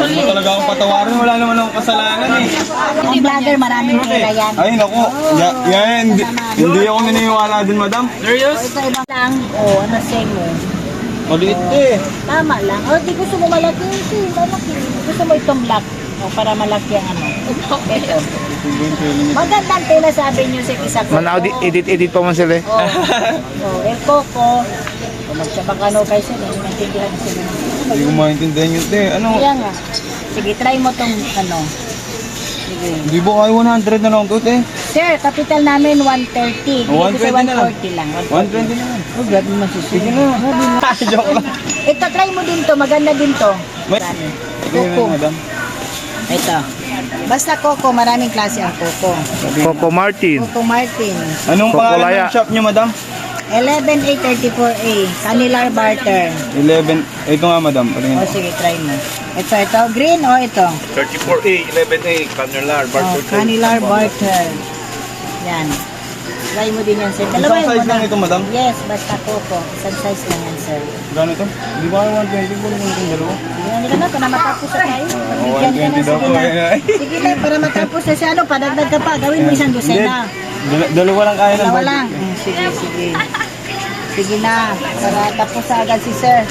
Huwag mo talaga akong patawarin. Wala naman akong kasalanan eh. Ang vlogger, maraming pera yan. Ay, naku. Ya, yan, hindi, hindi ako naniniwala din, madam. O, ito ibang lang. O, ano say mo? Maliit eh. Tama lang. O, di gusto mo malaki. Hindi, malaki. Gusto mo itong black. O, para malaki ang ano. Ito. Magandang tela sabi niyo sa isa ko. Manaw, edit-edit pa man sila eh. O, o, eh, Coco. O, magsabakano kayo sila. Maintindihan sila. Hindi ko maintindihan yun, te. Ano? Kaya nga. Sige, try mo tong ano. Sige. Hindi ba kayo 100 na lang to, te? Sir, capital namin 130. Dito Oh, sa 120 na lang. 140 lang. 120 na lang. Oh, grabe naman si Sige na. Joke lang. Ito, try mo din to. Maganda din to. May- Coco. madam. Ito. Basta Coco, maraming klase ang Coco. Coco Martin. Coco Martin. Anong Coco pangalan Laya. ng shop niyo, madam? 11A34A. Canilar Barter. 11. Ito nga, madam. O Patingin. sige, try mo. Ito, ito. Green o ito? 34A, 11A, Canular, O, Canilar Barter. Yan. Try mo din yan, sir. Isang yun size lang ito, madam? Yes, basta Coco. Isang size lang yan, sir. Gano'n to? Hindi ba kayo 120 po naman itong dalawa? Yan ka na, para matapos na tayo. Bigyan ka na, 120 daw sige po. na. eh. Sige na, para matapos na siya. Ano, padagdag ka pa. Gawin mo isang dosena. Dal- dalawa lang kaya ng Dalawa budget. lang. Mm, Sige, sige. Sige na, para tapos na agad si sir.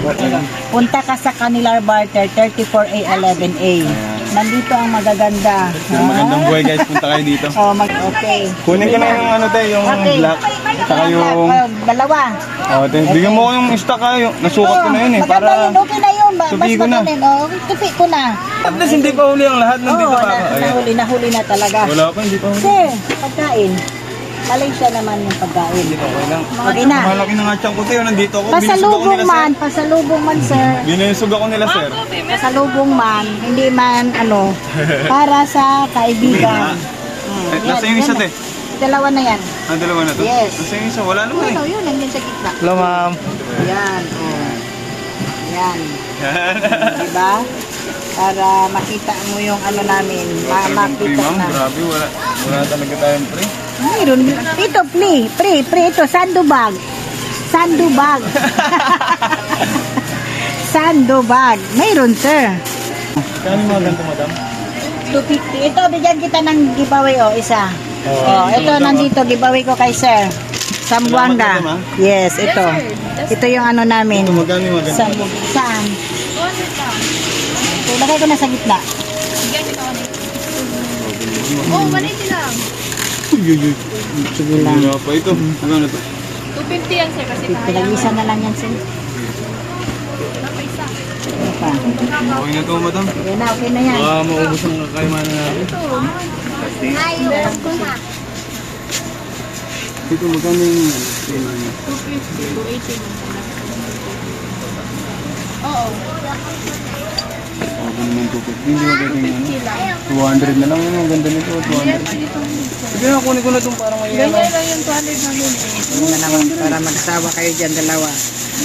Punta ka sa Canilar Barter, 34A11A. Nandito ang magaganda. Yung magandang buhay guys, punta kayo dito. Oh, mag okay. Kunin ko na yung ano tayo, yung Okay. black. Saka yung... Oh, dalawa. Oh, te, bigyan mo ko yung stock ha, yung nasukat ko na yun eh. maganda Para... yun. Okay na yun. Ba- tupi Mas ko na. magaling. Oh, tupi ko na. At least hindi pa huli ang lahat, nandito Oo, pa na, ako. Ayan. nahuli, nahuli na talaga. Wala pa, hindi pa huli. Sir, pagkain. Malaysia naman yung pagkain. Okay lang. Okay na. Malaki na nga tiyan ko tayo, nandito ako. Pasalubong nila, man, sir. pasalubong man, sir. Binusog ako nila, sir. Pasalubong man, hindi man ano, para sa kaibigan. Hmm, Eh, nasa yung isa, yan. te? Dalawa na yan. Ang dalawa na to? Yes. Nasa yung isa, wala naman Ano, eh. yun, nandiyan sa gitna. Hello ma'am. Yan, oh. Yan. Diba? Para makita mo yung ano namin, ma makita na. grabe, wala, wala talaga tayong pre. Mayroon. Ito, pre, pre, pre, ito, sandubag. Sandubag. sandubag. Mayroon, sir. Kano mga ganito, madam? 250. Ito, bigyan kita ng giveaway, oh, isa. Oh, Oh, ito nandito, giveaway ko kay sir. Sambuanga. Yes, ito. Ito yung ano namin. Ito, magkano yung? Sambu saan? Ito, lagay ko na sa gitna. Oh, 180 lang. Uy, uy, uy. Sige lang. Wala pa ito. Ano to? 250 yan sir kasi kaya. Pinag-isa na lang yan, sir. Ano pa? Okay na to, madam. Okay na, okay na yan. Baka maubos ang kakaimanan natin. Dito, magkano yung ano? 250, 280 lang. Oo, Ako naman 250. Hindi yung ano? 250 lang. 200 na lang yun. Ang ganda nito. 200. Sige na, kunin ko na itong parang ngayon. Ganyan lang yung 200 namin eh. Ano na naman, para magsawa kayo dyan dalawa.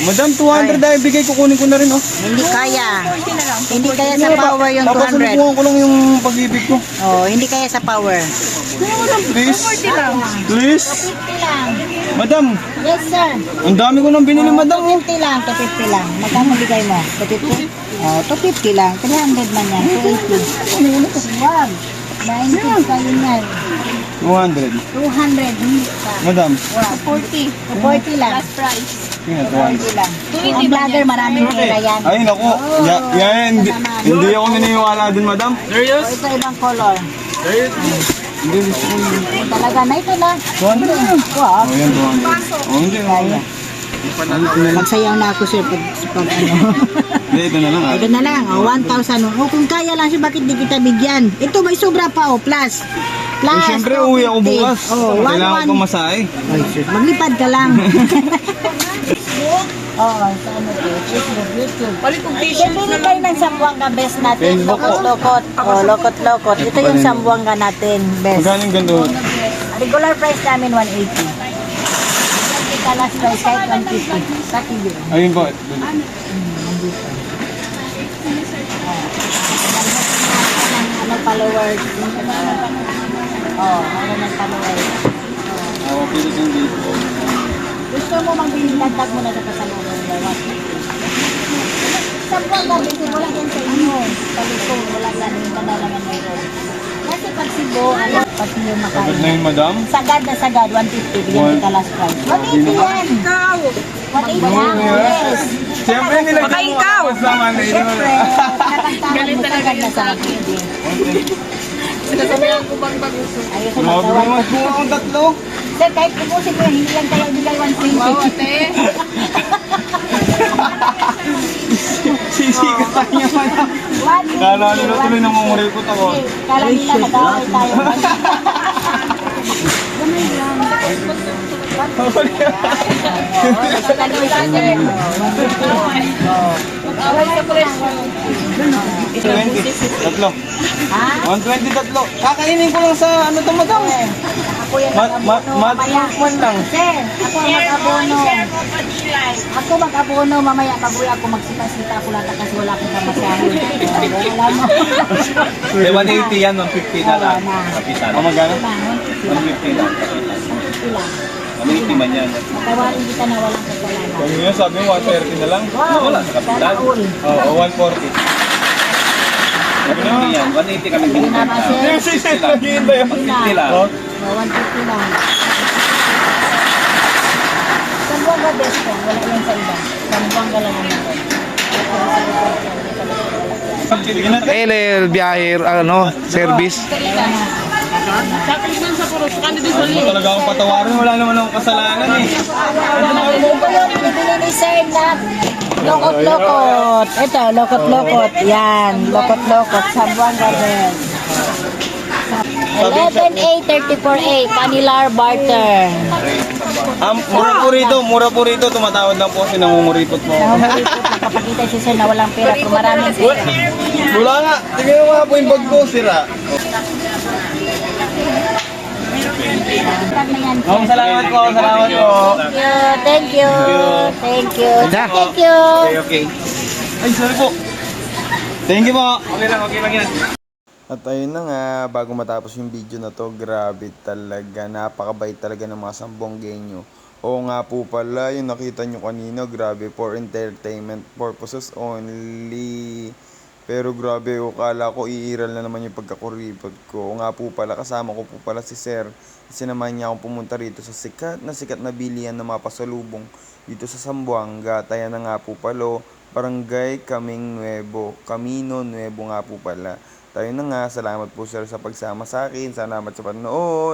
Madam, 200 dahil bigay ko, kunin ko na rin, oh. Hindi kaya. 40 na lang. Hindi kaya sa power yung 200. Papasalubungan ko lang yung pag-ibig ko. Oh, hindi kaya sa power. Madam, please. 40 lang. Please. 50 lang. Madam, Yes, sir. ang dami ko nang binili, madam, oh. 250 lang, 250 lang. Magkano bigay mo? 250? Oh, 250 lang. 300 man yan. 280. Wag. 90 kayo yan. 200. 200. Hindi pa. Madam, Wag. 40. 40 lang. Last price. na, 200. 40 lang. 280 Ang vlogger, maraming pera yan. Ay, naku. Ya, yan, hindi, hindi ako naniniwala din, madam. Oh, ito ibang color. Hindi, gusto ko. Talaga na ito na. 200 na. Wow. Oh, yan, 200. Oh, hindi, okay. Magsayaw na ako sir pag, pag ano. Hindi, ito na lang, ah. Ito na lang, oh, 1,000. Oh, kung kaya lang siya, bakit di kita bigyan? Ito, may sobra pa, oh, plus. Plus, Eh, syempre, uwi ako 250. bukas. Oh, Kailangan 1, ko masahe. Ay, sus, maglipad ka lang. Oo, sa ano to? Facebook, YouTube. Balik kong t-shirt Bibili kayo ng Sambuanga best natin. Facebook po. Lokot-lokot. Oh, lokot-lokot. Ito yung Sambuanga natin, best. Magkano yung ganito? Regular price namin 180. Kita last price kahit 150. Sa kilo. Ayun po. Followers? Oh, ano ng followers? Ako, pili yung dito. Gusto mo magbili dagdag mo na sa kasalubong 150. Sa buwan gabi, wala yan sa inyo. Palusong, wala yan. Yung kadalaman mayroon. Kasi pag Cebu, ano, pati yung makain. na yun, madam. Sagad na sagad, 150. Bigyan kita last price. 180 yan. Ikaw! 180 lang. Yes. Siyempre, nilagyan Baka mo ikaw. ako sa Manila. Siyempre, nakantahan mo sagad na sagad. Sinasabihan ko bang pag-uso? Ayos na Grabe naman, bunga akong tatlo. Sir, kahit pupusin ko, hindi lang tayo bigay 120. Wow, ate. Sisikatan niya. 120. Kala nila tuloy na mamurikot ako. Kala nila nag-away tayo. Sa presyo. 120, tatlo. Ha? 120, tatlo. Kakainin ko lang sa ano to, madam. Ako yan Ma- ma- mag-abono. ma- man lang. Sir, ako ang mag-abono. Ako mag-abono. Mamaya pag-uwi ako magsita-sita ako lahat kasi wala akong kamasahe. Wala mo. Eh, 180 yan, 150 na lang. Wala na. Kapital. O magkano? Wala, 150 lang. kapital. 150 lang. 180 man yan. Matawarin kita na walang kasalanan. Sabi niya, sabi mo, 130 na lang. Wow, Wala, sa all. Oo, 140. Sabi niya, 150 yan. 180 kami Hindi na ba, sir? Yung sis, naghihintay ako. 150 lang. Oh, Oh, 150 lang. Sa buwanga best friend, wala yan sa iba. Sa buwanga lang ang meron. Sige na, LL Biyahir, ano, service. Tapos dun sa puro, kano din sa Ano talaga akong patawarin, wala naman akong kasalanan eh. Ito yung binili ni Sir na lokot-lokot. Ito, lokot-lokot. Yan, lokot-lokot. Sa buwanga best. 11A, 34A, Panilar Barter. Um, mura po rito, mura po rito. Tumatawad lang po kasi nangunguripot po. ako. Nakakulipot, nakapakita si Sir na walang pera pero maraming pera. Wala nga, tingnan mo nga po yung bag ko, sira. Tag na yan, Sir. Oh, salamat po, salamat po. Thank you, thank you, thank you, thank you. Okay, okay. Ay, sorry po. Thank you po. Okay lang, okay lang yan. At ayun na nga, bago matapos yung video na to, grabe talaga, napakabait talaga ng mga sambonggenyo. Oo nga po pala, yung nakita nyo kanina, grabe, for entertainment purposes only. Pero grabe, o kala ko iiral na naman yung pagkakuripot ko. O nga po pala, kasama ko po pala si Sir. Sinamahan niya akong pumunta rito sa sikat na sikat na bilihan na mapasalubong dito sa Sambuanga. Taya na nga po palo, Barangay Kaming Nuevo, Camino Nuevo nga po pala. Tayo na nga, salamat po sir sa pagsama sa akin, salamat sa panonood.